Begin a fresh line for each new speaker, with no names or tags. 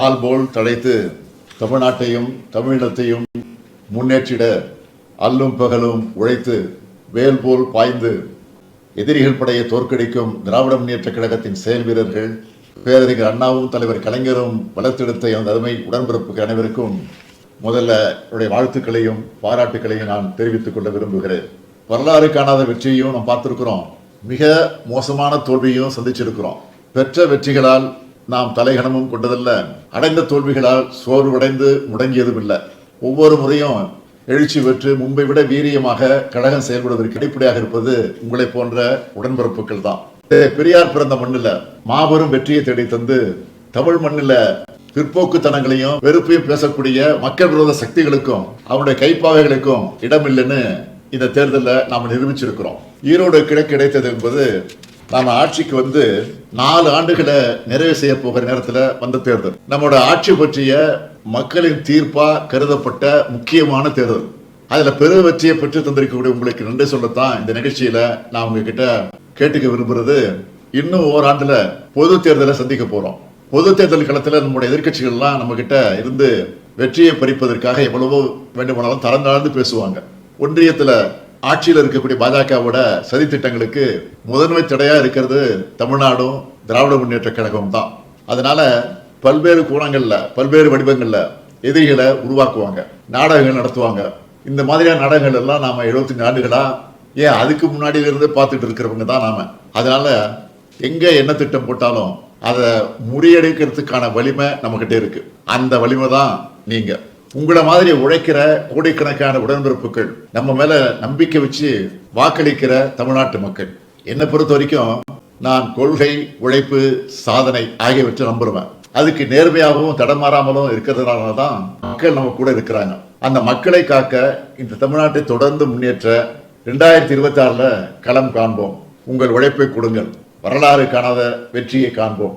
ஆல்போல் தழைத்து தமிழ்நாட்டையும் தமிழினத்தையும் முன்னேற்றிட அல்லும் பகலும் உழைத்து வேல் போல் பாய்ந்து எதிரிகள் படையை தோற்கடிக்கும் திராவிட முன்னேற்ற கழகத்தின் செயல் வீரர்கள் பேரறிஞர் அண்ணாவும் தலைவர் கலைஞரும் வளர்த்தெடுத்த எனது அருமை உடன்பிறப்புக்கு அனைவருக்கும் முதல்ல என்னுடைய வாழ்த்துக்களையும் பாராட்டுக்களையும் நான் தெரிவித்துக் கொள்ள விரும்புகிறேன். வரலாறு காணாத வெற்றியையும் நாம் பார்த்துருக்கிறோம். மிக மோசமான தோல்வியையும் சந்திச்சிருக்கிறோம். பெற்ற வெற்றிகளால் நாம் தலைகணமும் கொண்டதல்ல. அடைந்த தோல்விகளால் சோர்வடைந்து முடங்கியதும் இல்லை ஒவ்வொரு முறையும் எழுச்சி பெற்று முன்பை விட வீரியமாக கழகம் செயல்படுவதற்கு அடிப்படையாக இருப்பது உங்களை போன்ற உடன்பிறப்புகள் தான். பெரியார் பிறந்த மண்ணில் மாபெரும் வெற்றியை தேடி தந்து தமிழ் மண்ணில் பிற்போக்குத்தனங்களையும் வெறுப்பையும் பேசக்கூடிய மக்கள் விரோத சக்திகளுக்கும் அவனுடைய கைப்பாவைகளுக்கும் இடமில்லைன்னு இந்த தேர்தலில் நாம் நிரூபிச்சிருக்கிறோம். ஈரோடு கிழக்கு கிடைத்தது என்பது நாம ஆட்சிக்கு வந்து நாலு ஆண்டுகளை நிறைவு செய்ய போகிற நேரத்தில் வந்த தேர்தல். நம்மளோட ஆட்சி பற்றிய மக்களின் தீர்ப்பா கருதப்பட்ட முக்கியமான தேர்தல். அதுல பெரு வெற்றியை பெற்று தந்திருக்கக்கூடிய உங்களுக்கு நன்றி சொல்லத்தான் இந்த நிகழ்ச்சியில நான் உங்ககிட்ட கேட்டுக்க விரும்புறது. இன்னும் ஓராண்டுல பொது தேர்தலை சந்திக்க போறோம். பொது தேர்தல் களத்துல நம்முடைய எதிர்க்கட்சிகள்லாம் நம்ம கிட்ட இருந்து வெற்றியை பறிப்பதற்காக எவ்வளவோ வேண்டுமானாலும் தரந்தாழ்ந்து பேசுவாங்க. ஒன்றியத்துல ஆட்சியில் இருக்கக்கூடிய பாஜகவோட சதி திட்டங்களுக்கு முதன்மை தடையாக இருக்கிறது தமிழ்நாடும் திராவிட முன்னேற்ற கழகம் தான். அதனால பல்வேறு கோணங்களில் பல்வேறு வடிவங்களில் எதிரிகளை உருவாக்குவாங்க நாடகங்கள் நடத்துவாங்க. இந்த மாதிரியான நாடகங்கள் எல்லாம் நாம 75 ஆண்டுகளா ஏன் அதுக்கு முன்னாடி இருந்து பார்த்துட்டு இருக்கிறவங்க தான் நாம. அதனால எங்க என்ன திட்டம் போட்டாலும் அதை முறியடிக்கிறதுக்கான வலிமை நம்மகிட்ட இருக்கு. அந்த வலிமை தான் நீங்கள் உங்களை மாதிரி உழைக்கிற கோடிக்கணக்கான உடன்பிறப்புகள் நம்ம மேல நம்பிக்கை வச்சு வாக்களிக்கிற தமிழ்நாட்டு மக்கள். என்னை பொறுத்த வரைக்கும் நான் கொள்கை உழைப்பு சாதனை ஆகியவற்றை நம்புறேன் அதுக்கு நேர்மையாகவும் தடமாறாமலும் இருக்கிறதுனால தான் மக்கள் நம்ம கூட இருக்கிறாங்க. அந்த மக்களை காக்க இந்த தமிழ்நாட்டை தொடர்ந்து முன்னேற்ற ரெண்டாயிரத்தி இருபத்தி ஆறில் களம் காண்போம். உங்கள் உழைப்பை கொடுங்கள். வரலாறு காணாத வெற்றியை காண்போம்.